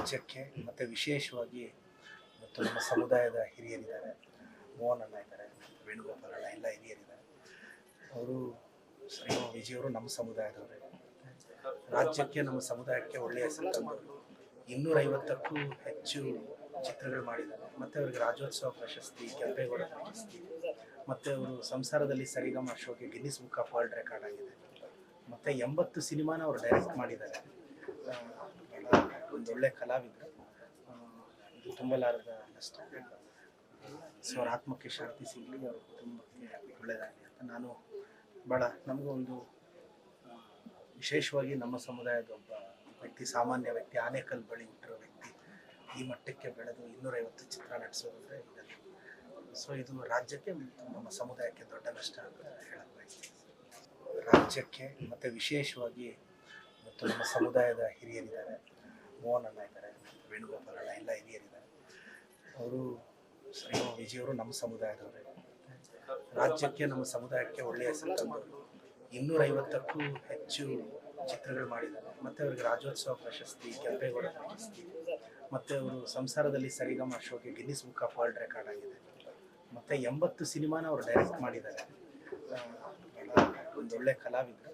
ರಾಜ್ಯಕ್ಕೆ ಮತ್ತು ವಿಶೇಷವಾಗಿ ಮತ್ತು ನಮ್ಮ ಸಮುದಾಯದ ಹಿರಿಯರಿದ್ದಾರೆ. ಮೋಹನ್ ಅಣ್ಣ ಇದ್ದಾರೆ ವೇಣುಗೋಪಾಲ್ ಅಣ್ಣ ಎಲ್ಲ ಹಿರಿಯರಿದ್ದಾರೆ. ಅವರು ಶ್ರೀ ವಿಜಯವರು ನಮ್ಮ ಸಮುದಾಯದವರೇ. ರಾಜ್ಯಕ್ಕೆ, ನಮ್ಮ ಸಮುದಾಯಕ್ಕೆ ಒಳ್ಳೆಯ ಹೆಸರು ಇನ್ನೂರೈವತ್ತಕ್ಕೂ ಹೆಚ್ಚು ಚಿತ್ರಗಳು ಮಾಡಿದ್ದಾರೆ. ಮತ್ತು ಅವರಿಗೆ ರಾಜ್ಯೋತ್ಸವ ಪ್ರಶಸ್ತಿ, ಕೆಂಪೇಗೌಡ ಪ್ರಶಸ್ತಿ, ಮತ್ತು ಅವರು ಸಂಸಾರದಲ್ಲಿ Sarigama ಶೋಗೆ Guinness book of world record ಆಗಿದೆ. ಮತ್ತು ಎಂಬತ್ತು ಸಿನಿಮಾನ ಅವರು ಡೈರೆಕ್ಟ್ ಮಾಡಿದ್ದಾರೆ. ಆ, ಒಳ್ಳೆ ಕಲಾವಿದರು. ಇದು ತುಂಬಲಾರದ ನಷ್ಟ. ಸೊ ಅವ್ರ ಆತ್ಮಕ್ಕೆ ಶಾಂತಿ ಸಿಗಲಿ ಅವ್ರ ಕುಟುಂಬಕ್ಕೆ ಒಳ್ಳೆಯದಾಗಲಿ ಅಂತ ನಾನು ಭಾಳ ನಮಗೂ ಒಂದು ವಿಶೇಷವಾಗಿ ನಮ್ಮ ಸಮುದಾಯದ ಒಬ್ಬ ವ್ಯಕ್ತಿ ಸಾಮಾನ್ಯ ವ್ಯಕ್ತಿ ಆನೇಕಲ್ ಬಳಿ ಹುಟ್ಟಿರೋ ವ್ಯಕ್ತಿ ಈ ಮಟ್ಟಕ್ಕೆ ಬೆಳೆದು ಇನ್ನೂರೈವತ್ತು ಚಿತ್ರ ನಡೆಸೋದಂದ್ರೆ ಇದನ್ನು ಸೊ ಇದು ರಾಜ್ಯಕ್ಕೆ ನಮ್ಮ ಸಮುದಾಯಕ್ಕೆ ದೊಡ್ಡ ನಷ್ಟ ಅಂತ ಹೇಳಕ್ ರಾಜ್ಯಕ್ಕೆ ಮತ್ತು ವಿಶೇಷವಾಗಿ ಮತ್ತು ನಮ್ಮ ಸಮುದಾಯದ ಹಿರಿಯರಿದ್ದಾರೆ. ಮೋಹನ್ ಅಣ್ಣ ಇದ್ದಾರೆ, ವೇಣುಗೋಪಾಲ್ ಅಣ್ಣ, ಎಲ್ಲ ಹಿರಿಯರಿದ್ದಾರೆ. ಅವರು ಶ್ರೀ ವಿಜಯವರು ನಮ್ಮ ಸಮುದಾಯದವರೇ. ರಾಜ್ಯಕ್ಕೆ, ನಮ್ಮ ಸಮುದಾಯಕ್ಕೆ ಒಳ್ಳೆಯ ಹೆಸರು ತಂದವರು. ಇನ್ನೂರೈವತ್ತಕ್ಕೂ ಹೆಚ್ಚು ಚಿತ್ರಗಳು ಮಾಡಿದ್ದಾರೆ. ಮತ್ತು ಅವರಿಗೆ ರಾಜ್ಯೋತ್ಸವ ಪ್ರಶಸ್ತಿ, ಕೆಂಪೇಗೌಡ ಪ್ರಶಸ್ತಿ, ಮತ್ತು ಅವರು ಸಂಸಾರದಲ್ಲಿ Sarigama ಶೋಗೆ Guinness book of world record ಆಗಿದೆ. ಮತ್ತು ಎಂಬತ್ತು ಸಿನಿಮಾನ ಅವರು ಡೈರೆಕ್ಟ್ ಮಾಡಿದ್ದಾರೆ. ಒಂದೊಳ್ಳೆ ಕಲಾವಿದರು.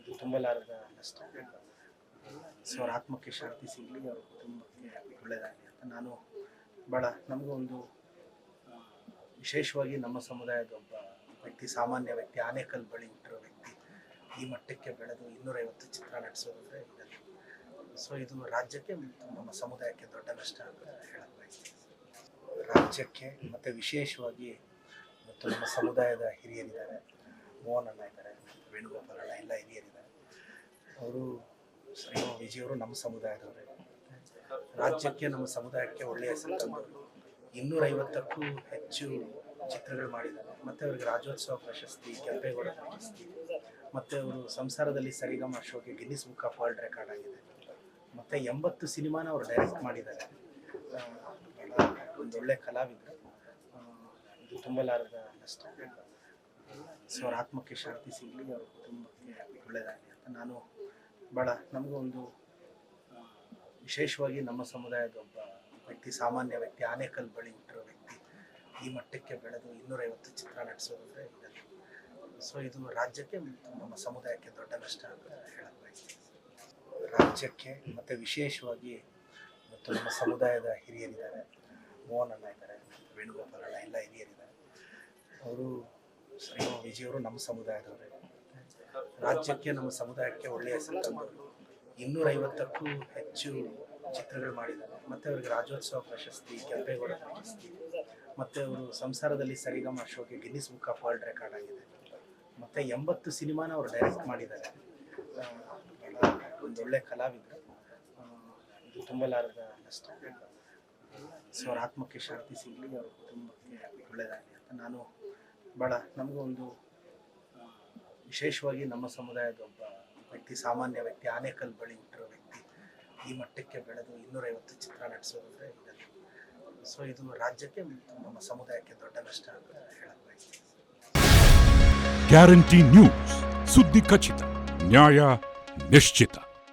ಇದು ತುಂಬಲಾರದ ನಷ್ಟ. ಸೊ ಅವ್ರ ಆತ್ಮಕ್ಕೆ ಶಾಂತಿ ಸಿಗಲಿ, ಅವ್ರ ಕುಟುಂಬಕ್ಕೆ ಒಳ್ಳೆಯದಾಗಲಿ ಅಂತ ನಾನು ಭಾಳ ನಮಗೂ ಒಂದು ವಿಶೇಷವಾಗಿ ನಮ್ಮ ಸಮುದಾಯದ ಒಬ್ಬ ವ್ಯಕ್ತಿ, ಸಾಮಾನ್ಯ ವ್ಯಕ್ತಿ, ಆನೇಕಲ್ ಬಳಿ ಹುಟ್ಟಿರೋ ವ್ಯಕ್ತಿ, ಈ ಮಟ್ಟಕ್ಕೆ ಬೆಳೆದು ಇನ್ನೂರೈವತ್ತು ಚಿತ್ರ ನಡೆಸೋದಂದ್ರೆ ಸೊ ಇದು ರಾಜ್ಯಕ್ಕೆ ನಮ್ಮ ಸಮುದಾಯಕ್ಕೆ ದೊಡ್ಡ ನಷ್ಟ ಅಂತ ಹೇಳಕ್ ಬಯಸ್ತೀನಿ. ರಾಜ್ಯಕ್ಕೆ ಮತ್ತು ವಿಶೇಷವಾಗಿ ಮತ್ತು ನಮ್ಮ ಸಮುದಾಯದ ಹಿರಿಯರಿದ್ದಾರೆ, ಮೋಹನ್ ಅಣ್ಣ ಇದ್ದಾರೆ, ವೇಣುಗೋಪಾಲ ಅಣ್ಣ, ಎಲ್ಲ ಹಿರಿಯರಿದ್ದಾರೆ. ಅವರು ಶ್ರೀ ವಿಜಯವರು ನಮ್ಮ ಸಮುದಾಯದವರೇ. ರಾಜ್ಯಕ್ಕೆ ನಮ್ಮ ಸಮುದಾಯಕ್ಕೆ ಒಳ್ಳೆಯ ಹೆಸರು ತಂದವರು. ಇನ್ನೂರೈವತ್ತಕ್ಕೂ ಹೆಚ್ಚು ಚಿತ್ರಗಳು ಮಾಡಿದ್ದಾರೆ. ಮತ್ತು ಅವರಿಗೆ ರಾಜ್ಯೋತ್ಸವ ಪ್ರಶಸ್ತಿ, ಕೆಂಪೇಗೌಡ ಪ್ರಶಸ್ತಿ, ಮತ್ತು ಅವರು ಸಂಸಾರದಲ್ಲಿ Sarigama ಶೋಗೆ Guinness book of world record ಆಗಿದೆ. ಮತ್ತು ಎಂಬತ್ತು ಸಿನಿಮಾನ ಅವರು ಡೈರೆಕ್ಟ್ ಮಾಡಿದ್ದಾರೆ. ಒಂದೊಳ್ಳೆ ಕಲಾವಿದರು. ಇದು ತುಂಬಲಾರದ ನಷ್ಟ. ಸೊ ಅವ್ರ ಆತ್ಮಕ್ಕೆ ಶಾಂತಿ ಸಿಗಲಿ, ಅವ್ರ ಕುಟುಂಬಕ್ಕೆ ಒಳ್ಳೆಯದಾಗಲಿ ಅಂತ ನಾನು ಭಾಳ ನಮಗೂ ಒಂದು ವಿಶೇಷವಾಗಿ ನಮ್ಮ ಸಮುದಾಯದ ಒಬ್ಬ ವ್ಯಕ್ತಿ, ಸಾಮಾನ್ಯ ವ್ಯಕ್ತಿ, ಆನೇಕಲ್ ಬಳಿ ಹುಟ್ಟಿರೋ ವ್ಯಕ್ತಿ, ಈ ಮಟ್ಟಕ್ಕೆ ಬೆಳೆದು ಇನ್ನೂರೈವತ್ತು ಚಿತ್ರ ನಡೆಸೋದಂದ್ರೆ ಇದನ್ನು. ಸೊ ಇದು ರಾಜ್ಯಕ್ಕೆ ನಮ್ಮ ಸಮುದಾಯಕ್ಕೆ ದೊಡ್ಡ ನಷ್ಟ ಅಂತ ಹೇಳಕ್ ಬಯಸ್ತೀನಿ. ರಾಜ್ಯಕ್ಕೆ ಮತ್ತು ವಿಶೇಷವಾಗಿ ಮತ್ತು ನಮ್ಮ ಸಮುದಾಯದ ಹಿರಿಯರಿದ್ದಾರೆ. ಮೋಹನ್ ಅಣ್ಣ ಇದ್ದಾರೆ, ವೇಣುಗೋಪಾಲ ಅಣ್ಣ, ಎಲ್ಲ ಹಿರಿಯರಿದ್ದಾರೆ. ಅವರು ಶ್ರೀ ವಿಜಯವರು ನಮ್ಮ ಸಮುದಾಯದವರೇ. ರಾಜ್ಯಕ್ಕೆ, ನಮ್ಮ ಸಮುದಾಯಕ್ಕೆ ಒಳ್ಳೆಯ ಹೆಸರು ತಂದವರು ಇನ್ನೂರೈವತ್ತಕ್ಕೂ ಹೆಚ್ಚು ಚಿತ್ರಗಳು ಮಾಡಿದ್ದಾರೆ. ಮತ್ತು ಅವರಿಗೆ ರಾಜ್ಯೋತ್ಸವ ಪ್ರಶಸ್ತಿ, ಕೆಂಪೇಗೌಡ ಪ್ರಶಸ್ತಿ. ಮತ್ತು ಅವರು ಸಂಸಾರದಲ್ಲಿ Sarigama ಶೋಗೆ Guinness book of world record ಆಗಿದೆ. ಮತ್ತು ಎಂಬತ್ತು ಸಿನಿಮಾನ ಅವರು ಡೈರೆಕ್ಟ್ ಮಾಡಿದ್ದಾರೆ. ಒಂದೊಳ್ಳೆ ಕಲಾವಿದರು. ಇದು ತುಂಬಲಾರದ ನಷ್ಟ. ಸೊ ಅವ್ರ ಆತ್ಮಕ್ಕೆ ಶಾಂತಿ ಸಿಗಲಿ, ಅವ್ರ ತುಂಬ ಒಳ್ಳೆಯದಾಗಲಿ ಅಂತ ನಾನು ಭಾಳ ನಮಗೂ ಒಂದು ವಿಶೇಷವಾಗಿ ನಮ್ಮ ಸಮುದಾಯದ ಒಬ್ಬ ವ್ಯಕ್ತಿ, ಸಾಮಾನ್ಯ ವ್ಯಕ್ತಿ, ಆನೇಕಲ್ ಬಳಿ ಹುಟ್ಟಿರೋ ವ್ಯಕ್ತಿ, ಈ ಮಟ್ಟಕ್ಕೆ ಬೆಳೆದು ಇನ್ನೂರೈವತ್ತು ಚಿತ್ರ ನಡೆಸೋದಂದ್ರೆ ಸೊ ಇದು ರಾಜ್ಯಕ್ಕೆ ನಮ್ಮ ಸಮುದಾಯಕ್ಕೆ ದೊಡ್ಡ ನಷ್ಟ ಅಂತ ಹೇಳಕ್ ಗ್ಯಾರಂಟಿ ನ್ಯೂಸ್ ಸುದ್ದಿ ಖಚಿತ ನ್ಯಾಯ ನಿಶ್ಚಿತ